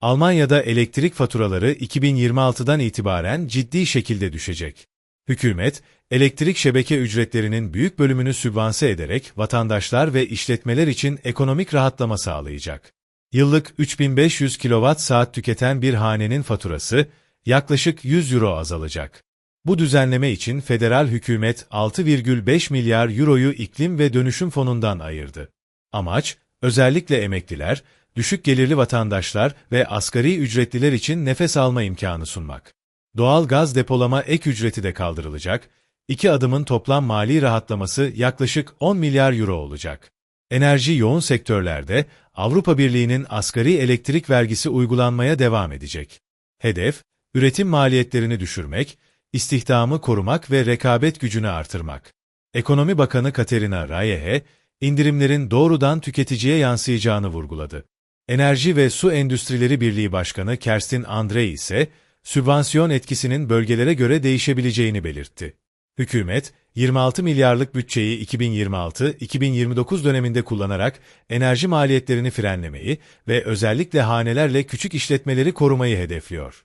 Almanya'da elektrik faturaları 2026'dan itibaren ciddi şekilde düşecek. Hükümet, elektrik şebeke ücretlerinin büyük bölümünü sübvanse ederek vatandaşlar ve işletmeler için ekonomik rahatlama sağlayacak. Yıllık 3500 kWh tüketen bir hanenin faturası yaklaşık 100 euro azalacak. Bu düzenleme için federal hükümet 6,5 milyar euroyu iklim ve dönüşüm fonundan ayırdı. Amaç, özellikle emekliler, düşük gelirli vatandaşlar ve asgari ücretliler için nefes alma imkanı sunmak. Doğal gaz depolama ek ücreti de kaldırılacak, iki adımın toplam mali rahatlaması yaklaşık 10 milyar euro olacak. Enerji yoğun sektörlerde Avrupa Birliği'nin asgari elektrik vergisi uygulanmaya devam edecek. Hedef, üretim maliyetlerini düşürmek, istihdamı korumak ve rekabet gücünü artırmak. Ekonomi Bakanı Katerina Rayehe, indirimlerin doğrudan tüketiciye yansıyacağını vurguladı. Enerji ve Su Endüstrileri Birliği Başkanı Kerstin Andrei ise, sübvansiyon etkisinin bölgelere göre değişebileceğini belirtti. Hükümet, 26 milyarlık bütçeyi 2026-2029 döneminde kullanarak enerji maliyetlerini frenlemeyi ve özellikle hanelerle küçük işletmeleri korumayı hedefliyor.